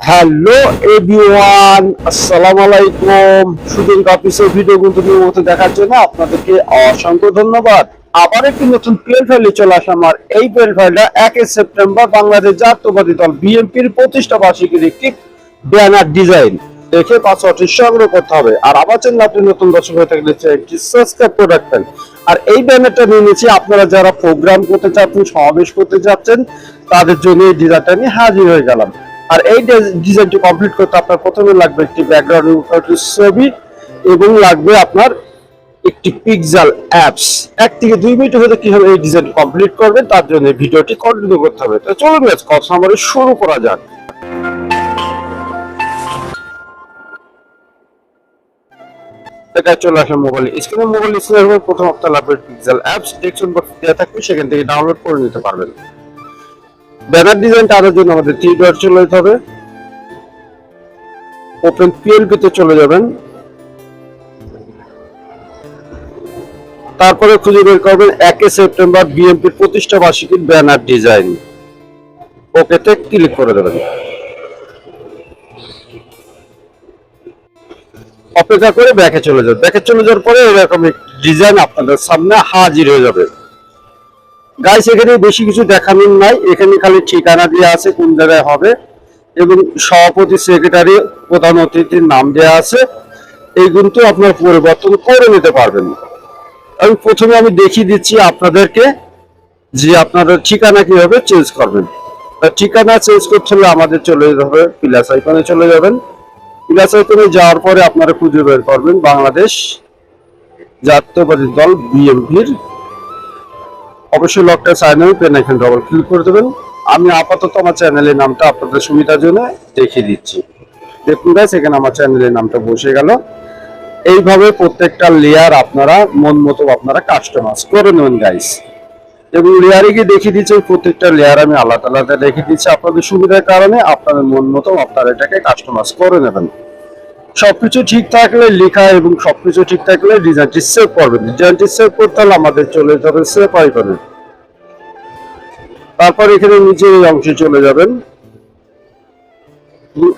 Hello everyone আসসালামু আলাইকুম shooting অফিসের ভিডিও কিন্তু নিয়মিত দেখার জন্য আপনাদেরকে অসংখ্য ধন্যবাদ। আবার একটি নতুন পিএল ফাইলে চলে আসা আমার এই পিএল ফাইলটা একই সেপ্টেম্বর বাংলাদেশ জাতীয়বাদী দল বিএনপির প্রতিষ্ঠা বার্ষিকীর একটি ব্যানার ডিজাইন দেখে পাসওয়ার্ডটি সংগ্রহ করতে হবে। আর আমার চ্যানেল আপনি নতুন দর্শক হয়ে থাকলে চ্যানেলটি সাবস্ক্রাইব করে রাখবেন। আর এই ব্যানারটা নিয়ে নিয়েছি আপনারা যারা প্রোগ্রাম করতে চাচ্ছেন, সমাবেশ করতে যাচ্ছেন তাদের জন্য এই ডিজাইনটা নিয়ে হাজির হয়ে গেলাম। আর এই ডিজাইনটি কমপ্লিট করতে আপনার প্রথমে লাগবে একটি ব্যাকগ্রাউন্ড ছবি এবং লাগবে আপনার একটি পিক্সেল অ্যাপস এক থেকে দুই মিনিট হতে কীভাবে এই ডিজাইন কমপ্লিট করবেন, তার জন্য ভিডিওটি কন্টিনিউ করতে হবে। তো চলুন কথা আমাদের শুরু করা যাক। চলে আসে মোবাইল স্ক্রিনে মোবাইল স্ক্রিনে প্রথম আপনার লাগবে পিক্সেল অ্যাপস ডেস্কটপ দেওয়া থাকবে, সেখান থেকে ডাউনলোড করে নিতে পারবেন। ব্যানার ডিজাইনটা আনার জন্য আমাদের থ্রি ডট চলে যেতে হবে। ওপেন পিএলপি তে চলে যাবেন। তারপরে খুঁজে বের করবেন একে সেপ্টেম্বর বিএনপির প্রতিষ্ঠা বার্ষিকীর ব্যানার ডিজাইন ওকেতে ক্লিক করে দেবেন। অপেক্ষা করে ব্যাকে চলে যাবে ব্যাকে চলে যাওয়ার পরে এরকম ডিজাইন আপনাদের সামনে হাজির হয়ে যাবে। গাইস এখানে বেশি কিছু দেখানোর নাই। এখানে খালি ঠিকানা দেওয়া আছে, কোন জায়গায় হবে। এবং সভাপতি সেক্রেটারি প্রধান অতিথির নাম দেওয়া আছে। এই কিন্তু আপনার পরিবর্তন করে নিতে পারবেন। আমি প্রথমে আমি দেখিয়ে দিচ্ছি আপনাদেরকে যে আপনাদের ঠিকানা কীভাবে চেঞ্জ করবেন। ঠিকানা চেঞ্জ করতে হলে আমাদের চলে যেতে হবে প্লাস চলে যাবেন। প্লাস আইকনে যাওয়ার পরে আপনারা খুঁজে বের করবেন বাংলাদেশ জাতীয়বাদী দল বিএনপির অবশ্যই লকটা হবে পেন এখানে ডবল ক্লিক করে দেবেন। আমি আপাতত আমার চ্যানেলের নামটা আপনাদের সুবিধার জন্য দেখিয়ে দিচ্ছি। দেখুন গাইস এখানে আমার চ্যানেলের নামটা বসে গেল। এইভাবে প্রত্যেকটা লেয়ার আপনারা মন মতো আপনারা কাস্টমাইজ করে নেবেন গাইস এবং লেয়ারে গিয়ে দেখিয়ে দিচ্ছি প্রত্যেকটা লেয়ার আমি আলাদা আলাদা দেখিয়ে দিচ্ছি। আপনাদের সুবিধার কারণে আপনাদের মন মতো আপনারা এটাকে কাস্টমাইজ করে নেবেন। সবকিছু ঠিক থাকলে লেখা এবং সবকিছু ঠিক থাকলে ডিজাইনটি সেভ করবেন। ডিজাইনটি সেভ করতে হলে আমাদের চলে যেতে হবে সেভ আইকনে তারপর এখানে নিচে এই অংশে চলে যাবেন।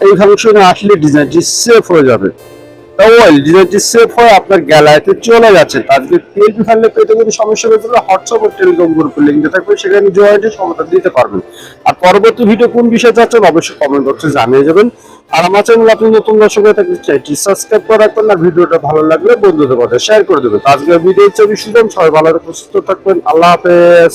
এই ফাংশনে আসলে ডিজাইনটি সেভ হয়ে যাবে। ওয়েল ডিজাইনটি সেভ হয়ে আপনার গ্যালারিতে চলে যাচ্ছে। আজকে টিএলপি ফাইলে পেতে যদি সমস্যা হয়ে তাহলে হোয়াটসঅ্যাপ ও টেলিগ্রাম গ্রুপে লিঙ্ক থাকবে। সেখানে জয়েন্টের সমাধান দিতে পারবেন। আর পরবর্তী ভিডিও কোন বিষয়ে যাচ্ছেন অবশ্যই কমেন্ট বক্সে জানিয়ে যাবেন। আর আমার চ্যানেল আপনি নতুন দর্শক হয়ে থাকলে চ্যানেলটি সাবস্ক্রাইব করে রাখবেন আর ভিডিওটা ভালো লাগলে বন্ধুদের মধ্যে শেয়ার করে দেবেন। আজকের ভিডিও আমি সুজন সবাই ভালো সুস্থ থাকবেন। আল্লাহ হাফেজ।